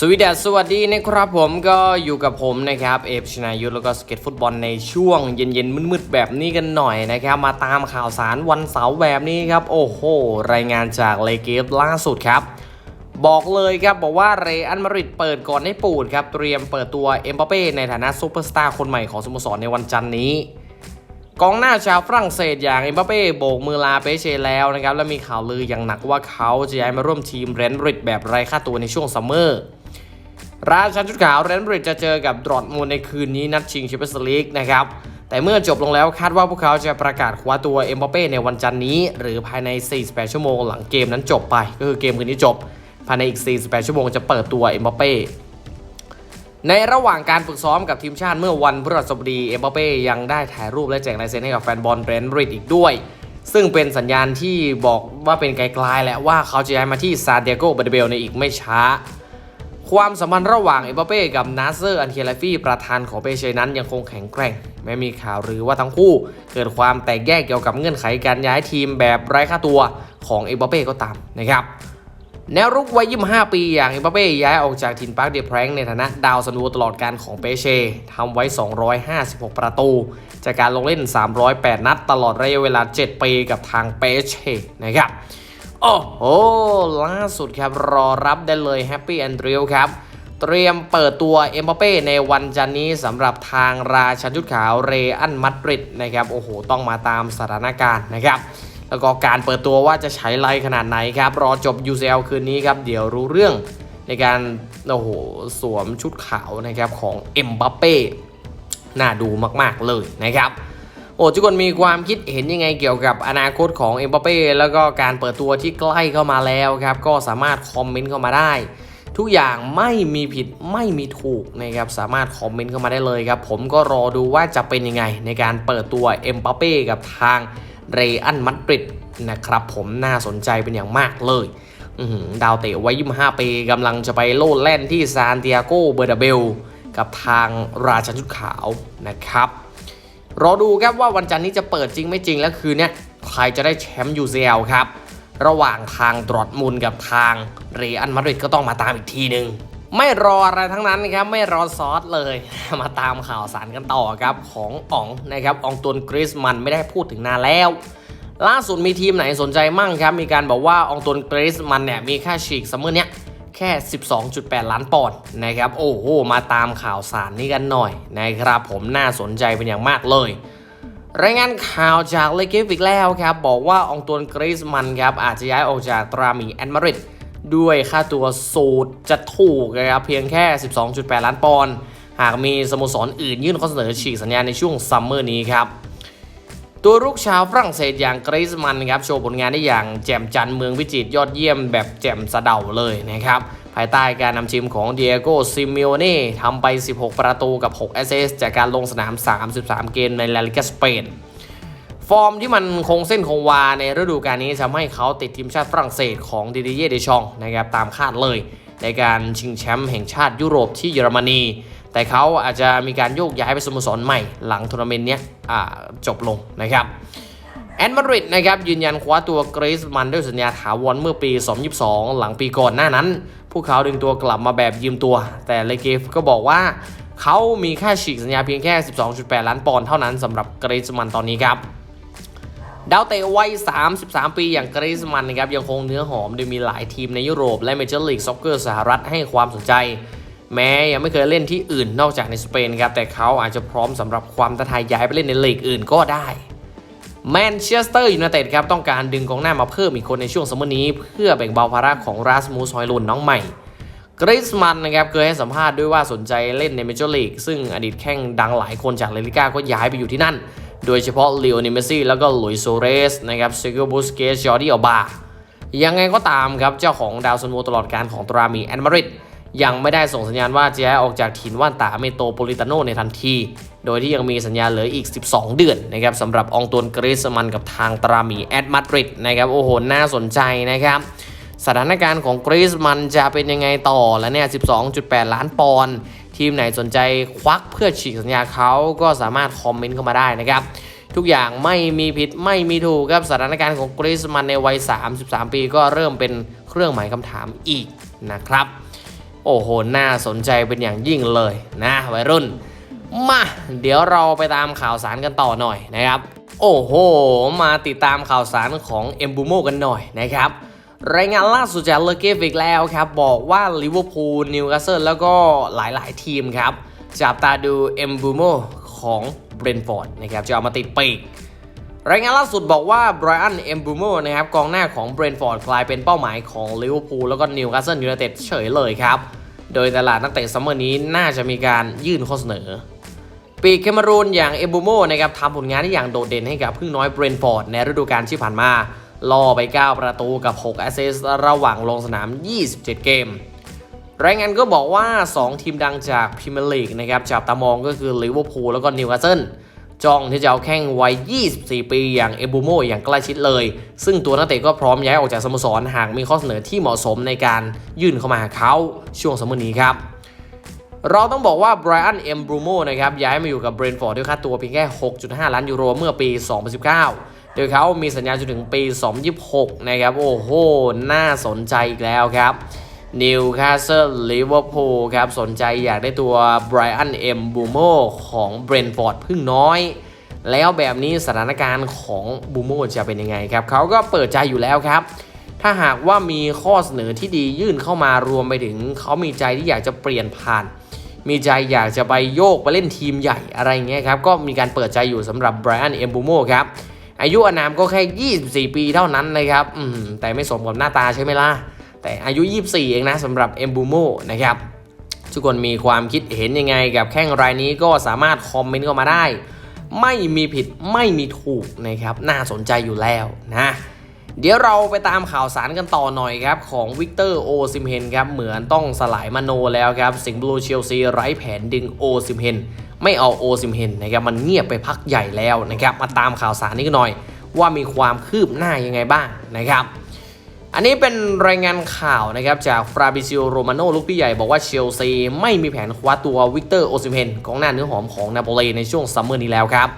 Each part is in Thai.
สวีดัสสวัสดีนะครับผมก็อยู่กับผมนะครับเอฟชนายุทธแล้วก็สเก็ตฟุตบอลในช่วงเย็นๆมืดๆแบบนี้กันหน่อยนะครับ มาตามข่าวสารวันเสาร์แบบนี้ครับ โอ้โห รายงานจากเลเกฟล่าสุดครับ บอกเลยครับบอกว่าเรอัลมาดริดเปิดก่อนให้ปูดครับ เตรียมเปิดตัวเอ็มบัปเป้ในฐานะซูเปอร์สตาร์คนใหม่ของสโมสรในวันจันทร์นี้กองหน้าชาวฝรั่งเศสอย่างเอ็มบัปเป้โบกมือลาเปเชแล้วนะครับและมีข่าวลืออย่างหนักว่าเขาจะย้ายมาร่วมทีมเรนริดแบบไร้ค่าตัวในช่วงซัมเมอร์ ราชันชุดขาวเรนบริดจะเจอกับดรอทมูลในคืนนี้นัดชิงแชมเปี้ยนส์ลีกนะครับ แต่เมื่อจบลงแล้วคาดว่าพวกเขาจะประกาศคว้าตัวเอ็มบัปเป้ในวันจันนี้ หรือภายใน 48 ชั่วโมงหลังเกมนั้นจบไป ก็คือเกมคืนนี้จบ ภายในอีก 48 ชั่วโมงจะเปิดตัวเอ็มบัปเป้ในระหว่างการฝึกซ้อมกับทีมชาติเมื่อวันพฤหัสบดีเอ็มบัปเป้ยังได้ถ่ายรูปและแจกลายเซ็นให้กับแฟนบอลเรนบริดอีกด้วย ซึ่งเป็นสัญญาณที่บอกว่าเป็นไกลๆแหละว่าเขาจะย้ายมาที่ซานเดียโกเบเดเบลในอีกไม่ช้า ความสัมพันธ์ระหว่างเอ็มบัปเป้กับนาเซอร์อันเทียลฟี่ประธานของเปเชนั้นยังคงแข็งแกร่งแม้มีข่าวหรือว่าทั้งคู่ เกิดความแตกแยกเกี่ยวกับเงื่อนไขการย้ายทีมแบบไร้ค่าตัวของเอ็มบัปเป้ก็ตามนะครับแนวรุกวัย 25 ปีอย่างเอ็มบัปเป้ย้ายออกจากทินปาร์คเดแพรงในฐานะดาวซันโวตลอดการของเปเชทำไว้ 256 ประตู จากการลงเล่น 308 นัดตลอดระยะเวลา 7 ปีกับทางเปเชนะครับ โอ้โหล่าสุดครับรอรับได้เลยแฮปปี้แอนดริวครับเตรียมเปิดตัวเอ็มบัปเป้ในวันจันนี้สำหรับทางราชันชุดขาวเรอันมัดริดนะครับโอ้โห ต้องมาตามสถานการณ์นะครับ แล้วก็การเปิดตัวว่าจะใช้ไรขนาดไหนครับ รอจบ UCL คืนนี้ครับ เดี๋ยวรู้เรื่องในการโอ้โหสวมชุดขาวนะครับของเอ็มบัปเป้น่าดูมาก ๆ เลยนะครับ โอ้ทุกคนมีความคิดเห็นยังไงเกี่ยวกับอนาคตของเอ็มบัปเป้แล้วก็การเปิดตัวที่ใกล้เข้ามาแล้วครับก็สามารถคอมเมนต์เข้ามาได้ ทุกอย่างไม่มีผิดไม่มีถูกนะครับสามารถคอมเมนต์เข้ามาได้เลยครับผมก็รอดูว่าจะเป็นยังไงในการเปิดตัวเอ็มบัปเป้กับทางเรอันมัดริดนะครับผมน่าสนใจเป็นอย่างมากเลยดาวเตะวัย25ปีกำลังจะไปโลดแล่นที่ซานติอาโกเบอร์ดาเบล กับทางราชันชุดขาวนะครับ รอดูครับว่าวันจันทร์นี้จะเปิดจริงไม่จริงแล้วคืนนี้ใครจะได้แชมป์ UCL ครับ ระหว่างทางดรอทมุนกับทางเรอัลมาดริดก็ต้องมาตามอีกทีหนึ่งไม่รออะไรทั้งนั้นครับไม่รอซอสเลย มาตามข่าวสารกันต่อครับของอ๋องนะครับอองตวนกริสมันไม่ได้พูดถึงนานแล้ว ล่าสุดมีทีมไหนสนใจมั่งครับ มีการบอกว่าอองตวนกริสมันเนี่ยมีค่าฉีกซัมเมอร์เนี้ย แค่ 12.8 ล้านปอนด์นะครับ โอ้โห มาตามข่าวสารนี้กันหน่อยนะครับ ผมน่าสนใจเป็นอย่างมากเลย รายงานข่าวจากเลเกฟอีกแล้วครับ บอกว่าองตวนกรีซมันครับ อาจจะย้ายออกจากตราหมีแอนมาริดด้วยค่าตัวสูตรจะถูกนะครับ เพียงแค่ 12.8 ล้านปอนด์หากมีสโมสรอื่นยื่นข้อเสนอฉีกสัญญาในช่วงซัมเมอร์นี้ครับ ตัวรุกชาวฝรั่งเศสอย่างกรีซมันครับโชว์ผลงานได้อย่างแจ่มจันทร์เมืองวิจิตรยอดเยี่ยมแบบแจ่มสะเดาเลยนะครับภายใต้การนำทีมของเดียโกซิมิโอเน่ทำไป 16 ประตูกับ 6 แอสเซสจากการลงสนาม 33 เกมในลาลิกาสเปน ฟอร์มที่มันคงเส้นคงวาในฤดูกาลนี้ทำให้เขาติดทีมชาติฝรั่งเศสของดิดิเย่เดชองนะครับตามคาดเลย ในการชิงแชมป์แห่งชาติยุโรปที่เยอรมนี แต่เขาอาจจะมีการโยกย้ายไปสโมสรใหม่หลังทัวร์นาเมนต์เนี้ยจบลงนะครับแอนมาริดนะครับยืนยันคว้าตัวเกรซมันด้วยสัญญาถาวรเมื่อปี 2022 หลังปีก่อนหน้านั้น พวกเขาดึงตัวกลับมาแบบยืมตัว แต่เลเกฟก็บอกว่าเขามีค่าฉีกสัญญาเพียงแค่ 12.8 ล้านปอนด์เท่านั้นสำหรับเกรซมันตอนนี้ครับดาวเตะวัย 33 ปีอย่างกริสมันนะครับยังคงเนื้อหอมโดยมีหลายทีมในยุโรปและเมเจอร์ลีกซ็อกเกอร์สหรัฐให้ความสนใจ แม้ยังไม่เคยเล่นที่อื่นนอกจากในสเปนครับแต่เขาอาจจะพร้อมสำหรับความท้าทายย้ายไปเล่นในลีกอื่นก็ได้แมนเชสเตอร์ยูไนเต็ดครับต้องการดึงกองหน้ามาเพิ่มอีกคนในช่วงซัมเมอร์นี้ เพื่อแบ่งเบาภาระของราสมูสฮอยลุนน้องใหม่กริสมันนะครับเคยให้สัมภาษณ์ด้วยว่าสนใจเล่นในเมเจอร์ลีกซึ่งอดีตแข้งดังหลายคนจากเลลิก้าก็ย้ายไปอยู่ที่นั่น โดยเฉพาะเลโอนิเมซี่แล้วก็หลุยส์โซเรสนะครับเซโกบูสเกสจอร์ดิอัลบายังไงก็ตามครับเจ้าของดาวซันโวตลอดการของตรามีแอนมาริด ยังไม่ได้ส่งสัญญาณว่าจะย้ายออกจากถิ่นว่านตาเมโตโปลิตาโนในทันที โดยที่ยังมีสัญญาเหลืออีก 12 เดือนนะครับสำหรับองตวนกริสมันกับทางตรามีแอดมาดริดนะครับโอ้โหน่าสนใจนะครับสถานการณ์ของกรีซมันจะเป็นยังไงต่อแล้วเนี่ย 12.8 ล้านปอนด์ทีมไหนสนใจควักเพื่อฉีกสัญญาเขาก็สามารถคอมเมนต์เข้ามาได้นะครับ ทุกอย่างไม่มีผิดไม่มีถูกครับสถานการณ์ของกรีซมันในวัย 33 ปีก็เริ่มเป็นเครื่องหมายคำถามอีกนะครับ โอ้โห น่าสนใจเป็นอย่างยิ่งเลยนะวัยรุ่น มา เดี๋ยวเราไปตามข่าวสารกันต่อหน่อยนะครับ โอ้โห มาติดตามข่าวสารของเอมบูโมกันหน่อยนะครับ รายงานล่าสุดจากเลเกฟอีกแล้วครับ บอกว่าลิเวอร์พูลนิวคาสเซิลแล้วก็หลายๆ ทีมครับ จับตาดูเอมบูโมของเบรนฟอร์ดนะครับ จะเอามาติดปีก รายงานล่าสุดบอกว่าไบรอัน เอมบูโมนะครับกองหน้าของเบรนฟอร์ดกลายเป็นเป้าหมายของลิเวอร์พูลแล้วก็นิวคาสเซิลยูไนเต็ดเฉยเลยครับ โดยตลาดนักเตะซัมเมอร์นี้น่าจะมีการยื่นข้อเสนอ ปีกแคมารูนอย่างเอมบูโมนะครับทำผลงานที่อย่างโดดเด่นให้กับพึ่งน้อยเบรนฟอร์ดในฤดูกาลที่ผ่านมา ล่อไป 9 ประตูกับ 6 แอสซิสต์ระหว่างลงสนาม 27 เกม รายงานก็บอกว่า 2 ทีมดังจากพรีเมียร์ลีกนะครับจับตามองก็คือลิเวอร์พูลแล้วก็นิวคาสเซิล จ้องที่จะเอาแข้งวัย 24 ปีอย่างเอบูโมอย่างใกล้ชิดเลย ซึ่งตัวนักเตะก็พร้อมย้ายออกจากสโมสรหากมีข้อเสนอที่เหมาะสมในการยื่นเข้ามาหาเขาช่วงสมมอนี้ครับ เราต้องบอกว่าไบรอันเอ็มบรูโมนะครับย้ายมาอยู่กับเบรนฟอร์ดด้วยค่าตัวเพียงแค่ 6.5 ล้านยูโรเมื่อปี 2019 โดยเขามีสัญญาจนถึงปี 2026 นะครับ โอ้โห น่าสนใจอีกแล้วครับ นิวคาสเซิลลิเวอร์พูลครับ สนใจอยากได้ตัวไบรอันเอ็มบูโมของเบรนฟอร์ดพึ่งน้อย แล้วแบบนี้สถานการณ์ของบูโมจะเป็นยังไงครับ เขาก็เปิดใจอยู่แล้วครับ ถ้าหากว่ามีข้อเสนอที่ดียื่นเข้ามารวมไปถึง เขามีใจที่อยากจะเปลี่ยนผ่าน มีใจอยากจะไปโยกไปเล่นทีมใหญ่อะไรเงี้ยครับก็มีการเปิดใจอยู่สำหรับไบรอันเอ็มบูโมครับอายุอานามก็แค่ 24 ปีเท่านั้นนะครับแต่ไม่สมกับหน้าตาใช่ไหมล่ะ แต่อายุ 24 เองนะสำหรับเอมบูโมนะครับทุกคนมีความคิดเห็นยังไงกับแข้งรายนี้ก็สามารถคอมเมนต์เข้ามาได้ ไม่มีผิดไม่มีถูกนะครับ น่าสนใจอยู่แล้วนะเดี๋ยวเราไปตามข่าวสารกันต่อหน่อยครับ ของวิกเตอร์โอซิมเฮนครับเหมือนต้องสลายมโนแล้วครับ สิงห์บลูเชลซีไร้แผนดึงโอซิมเฮนไม่เอาโอซิมเฮนนะครับมันเงียบไปพักใหญ่แล้วนะครับ มาตามข่าวสารนี้กันหน่อย ว่ามีความคืบหน้ายังไงบ้างนะครับ อันนี้เป็นรายงานข่าวนะครับจากฟราบิซิโอโรมาโนลูกพี่ใหญ่บอกว่าเชลซีไม่มีแผนคว้าตัววิกเตอร์โอซิเฮนกองหน้าเนื้อหอมของนาโปลีในช่วงซัมเมอร์นี้แล้วครับ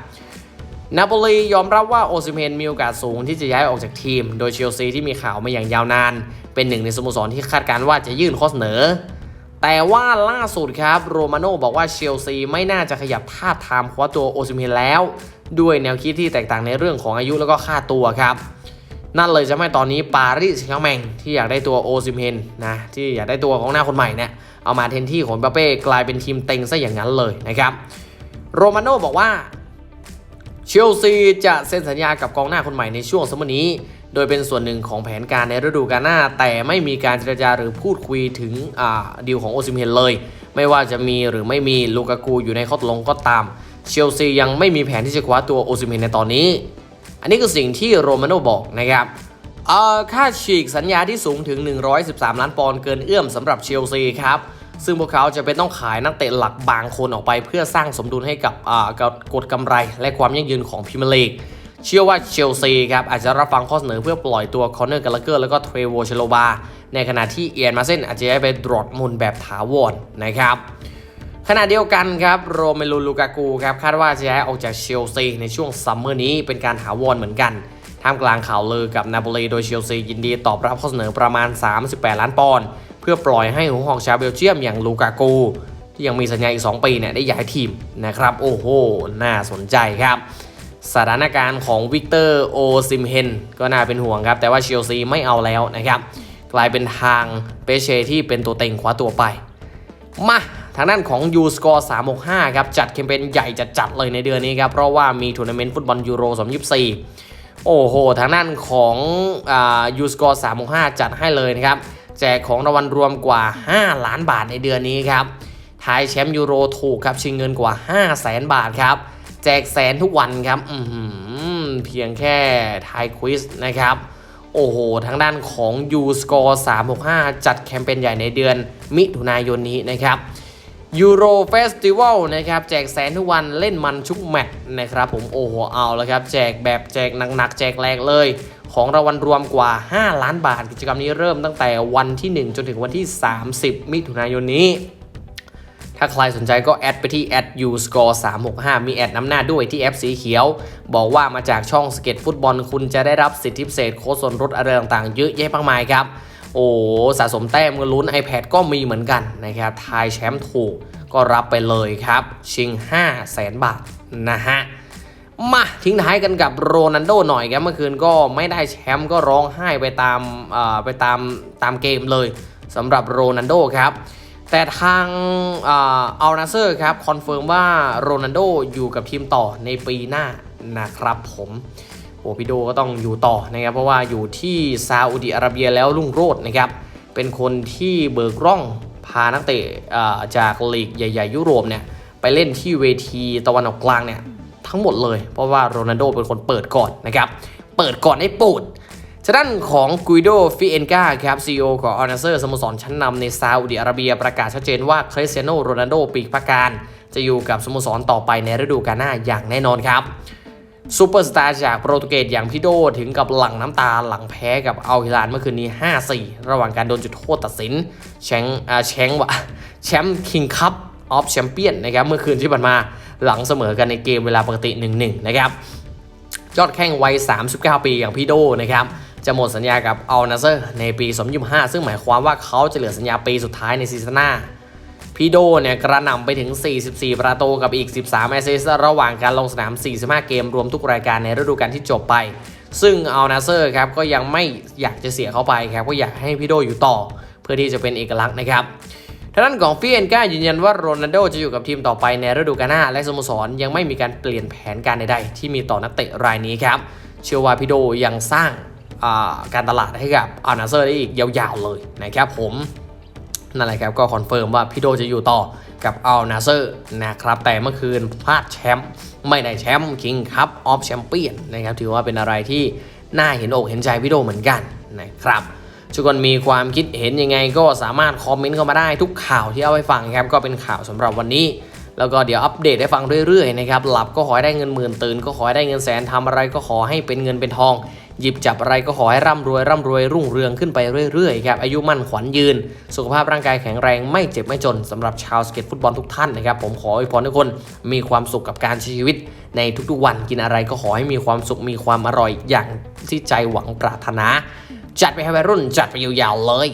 นาโปลียอมรับว่าโอซิเมนมีโอกาสสูงที่จะย้ายออกจากทีม โดยเชลซีที่มีข่าวมาอย่างยาวนาน เป็นหนึ่งในสโมสรที่คาดการณ์ว่าจะยื่นข้อเสนอ แต่ว่าล่าสุดครับโรมาโน่บอกว่าเชลซีไม่น่าจะขยับท่าทามคว้าตัวโอซิเมนแล้ว ด้วยแนวคิดที่แตกต่างในเรื่องของอายุแล้วก็ค่าตัวครับ นั่นเลยจะไม่ตอนนี้ปารีสแซงแมงที่อยากได้ตัวโอซิมเมนนะที่อยากได้ตัวของหน้าคนใหม่เนี่ยเอามาแทนที่ของเปเป้กลายเป็นทีมเต็งซะอย่างนั้นเลยนะครับโรมาโน่บอกว่าเชลซีจะเซ็นสัญญากับกองหน้าคนใหม่ในช่วงสมอนี้ โดยเป็นส่วนหนึ่งของแผนการในฤดูกาลหน้า แต่ไม่มีการเจรจาหรือพูดคุยถึงดีลของโอซิมเฮนเลย ไม่ว่าจะมีหรือไม่มีลูกากูอยู่ในข้อตกลงก็ตาม เชลซียังไม่มีแผนที่จะคว้าตัวโอซิมเฮนในตอนนี้ อันนี้คือสิ่งที่โรมาโน่บอกนะครับค่าฉีกสัญญาที่สูงถึง 113 ล้านปอนด์เกินเอื้อมสำหรับเชลซีครับ ซึ่งพวกเขาจะเป็นต้องขายนักเตะหลักบางคนออกไป เพื่อสร้างสมดุลให้กับอ่ากับกฎกำไร และความยั่งยืนของพรีเมลีกเชื่อว่าเชลซีครับอาจจะรับฟังข้อเสนอเพื่อปล่อยตัวคอนเนอร์กาลเกอร์แล้วก็เทรโวเชโลบา ในขณะที่เอียนมาเซนอาจจะย้ายไปดรอทมุนแบบถาวรนะครับ ขณะเดียวกันครับโรเมลูลูกากูครับคาดว่าจะย้ายออกจากเชลซีในช่วงซัมเมอร์นี้เป็นการถาวรเหมือนกันท่ามกลางข่าวลือกับนาโปลีโดยเชลซียินดีตอบรับข้อเสนอประมาณ 38 ล้านปอนด์เพื่อปล่อยให้หัวหอกชาวเบลเยียมอย่างลูกากูที่ยังมีสัญญาอีก 2 ปีเนี่ยได้ย้ายทีมนะครับ โอ้โห น่าสนใจครับ สถานการณ์ของวิกเตอร์โอซิมเฮนก็น่าเป็นห่วงครับ แต่ว่าเชลซีไม่เอาแล้วนะครับ กลายเป็นทางเปเชที่เป็นตัวเต็งคว้าตัวไป มา ทางด้านของ U Score 365 ครับ จัดแคมเปญใหญ่จัดๆเลยในเดือนนี้ครับ เพราะว่ามีทัวร์นาเมนต์ฟุตบอลยูโร 2024 โอ้โห ทางด้านของอ่า U Score 365 จัดให้เลยนะครับ แจกของรางวัลรวมกว่า 5 ล้านบาทในเดือนนี้ครับทายแชมป์ยูโรถูกครับ ชิงเงินกว่า 5 0 0แสนบาทครับ แจกแสนทุกวันครับอืเพียงแค่ทายควิสนะครับโอ้โห ทางด้านของ U Score 365 จัดแคมเปญใหญ่ในเดือนมิถุนายนนี้นะครับ ยูโรเฟสติวัลนะครับแจกแสนทุกวันเล่นมันชุกแมตช์นะครับผมโอ้โหเอาแล้วครับ แจกแบบแจกหนักๆ แจกแรงเลย ของรางวัลรวมกว่า 5 ล้านบาท กิจกรรมนี้เริ่มตั้งแต่วันที่ 1 จนถึงวันที่ 30 มิถุนายนนี้ ถ้าใครสนใจก็แอดไปที่ u score 365มีแอดน้ำหน้าด้วยที่แอปสีเขียว บอกว่ามาจากช่องสเก็ตฟุตบอลคุณจะได้รับสิทธิพิเศษโค้ดส่วนลดอะไรต่างๆ เยอะแยะมากมายครับ โอ้สะสมแต้มเงินลุ้น iPad ก็มีเหมือนกันนะครับทายแชมป์ถูกก็รับไปเลยครับ ชิง 5 0 0แสนบาทนะฮะมาทิ้งท้ายกันกับโรนัลโดหน่อยครับเมื่อคืนก็ไม่ได้แชมป์ก็ร้องไห้ไปตามไปตามตามเกมเลยสำหรับโรนัลโดครับ แต่ทางอัลนาเซอร์ครับคอนเฟิร์มว่าโรนัลโดอยู่กับทีมต่อในปีหน้านะครับผม โอ้พี่โดก็ต้องอยู่ต่อนะครับ เพราะว่าอยู่ที่ซาอุดิอาระเบียแล้วรุ่งโรจน์นะครับ เป็นคนที่เบิกร่องพานักเตะจากลีกใหญ่ ๆ ยุโรปเนี่ยไปเล่นที่เวทีตะวันออกกลางเนี่ยทั้งหมดเลย เพราะว่าโรนัลโดเป็นคนเปิดก่อนนะครับ เปิดก่อนให้ปูดฉะนั้นของกุยโดฟิเอนกาครับซีอของออนาเซอร์สโมสรชั้นนำในซาอุดิอาระเบียประกาศชัดเจนว่าคริสเตียโนโรนัลโดปีกประการ จะอยู่กับสโมสรต่อไปในฤดูกาลหน้าอย่างแน่นอนครับ ซูเปอร์สตาร์จากโปรตุเกสอย่างพีโดถึงกับหลั่งน้ำตาหลังแพ้กับอัลฮิลาลเมื่อคืนนี้ 5-4 ระหว่างการโดนจุดโทษตัดสินแชงอ่าแชงวะแชมป์คิงคัพออฟแชมเปี้ยนนะครับเมื่อคืนที่ผ่านมาหลังเสมอกันในเกมเวลาปกติ 1-1 นะครับยอดแข้งวัย 39 ปีอย่างพี่โดนะครับจะหมดสัญญากับอัลนาเซอร์ในปี 2025 ซึ่งหมายความว่าเขาจะเหลือสัญญาปีสุดท้ายในซีซั่นหน้า พี่โดเนี่ยกระหน่ำไปถึง 44 ประตูกับอีก 13 แอสซิสต์ระหว่างการลงสนาม 45 เกมรวมทุกรายการในฤดูกาลที่จบไป ซึ่งอัลนาเซอร์ครับก็ยังไม่อยากจะเสียเขาไปครับก็อยากให้พี่โดอยู่ต่อ เพื่อที่จะเป็นเอกลักษณ์นะครับทางด้านของฟิเอนก้ายืนยันว่าโรนัลโดจะอยู่กับทีมต่อไปในฤดูกาลหน้า และสโมสรยังไม่มีการเปลี่ยนแผนการใดๆ ที่มีต่อนักเตะรายนี้ครับเชื่อว่าพี่โดยังสร้างการตลาดให้กับอานาเซอร์ได้อีกยาวๆเลยนะครับผม นั่นแหละครับก็คอนเฟิร์มว่าพี่โดจะอยู่ต่อกับอัลนาเซอร์นะครับแต่เมื่อคืนพลาดแชมป์ไม่ได้แชมป์คิงคัพออฟแชมเปี้ยนนะครับถือว่าเป็นอะไรที่น่าเห็นอกเห็นใจพี่โดเหมือนกันนะครับทุกคนมีความคิดเห็นยังไงก็สามารถคอมเมนต์เข้ามาได้ทุกข่าวที่เอาไปฟังครับก็เป็นข่าวสำหรับวันนี้ แล้วก็เดี๋ยวอัปเดตให้ฟังเรื่อยๆนะครับหลับก็ขอให้ได้เงินหมื่นตื่นก็ขอให้ได้เงินแสนทำอะไรก็ขอให้เป็นเงินเป็นทอง หยิบจับอะไรก็ขอให้ร่ำรวยร่ำรวยรุ่งเรืองขึ้นไปเรื่อยๆครับอายุมั่นขวัญยืน สุขภาพร่างกายแข็งแรงไม่เจ็บไม่จนสำหรับชาวสเก็ตฟุตบอลทุกท่านนะครับผมขออวยพรทุกคนมีความสุขกับการใช้ชีวิต ในทุกๆวันกินอะไรก็ขอให้มีความสุขมีความอร่อยอย่างที่ใจหวังปรารถนา จัดไปให้วัยรุ่นจัดไปยาวๆเลย